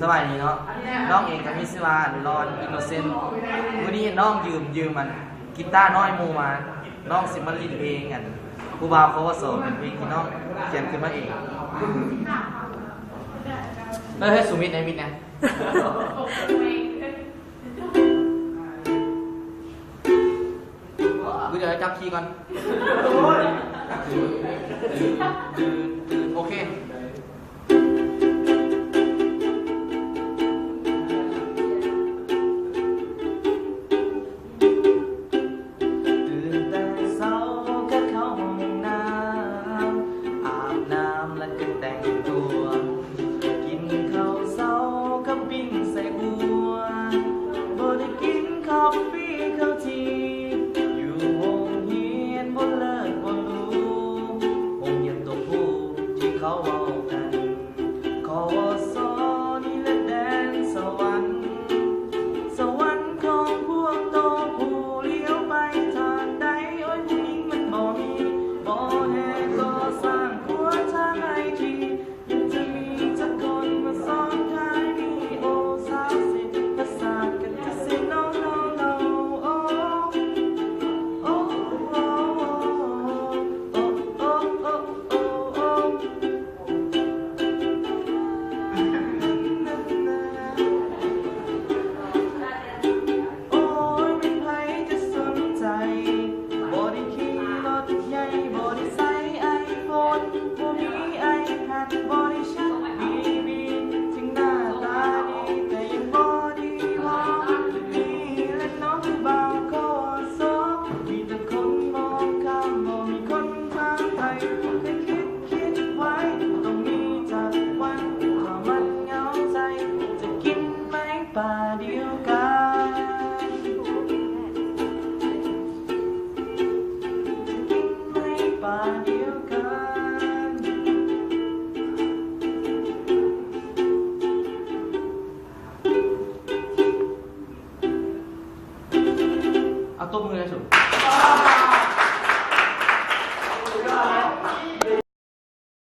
สบายดีเนาะ น้องเองกับมิสวาหรอนอินโนเซนต์วันนี้น้องยืมยืมมันกีตาร์น้อยมูมา น้องสิมันลินเองกันครูบาเขาว่าสอเป็นเพลงที่น้องเขียนขึ้นมาเองเฮ้ยสุมิตนมิตนะกูเดี๋ยจับคีย์ก่อน โอเค coffee. Tunggu.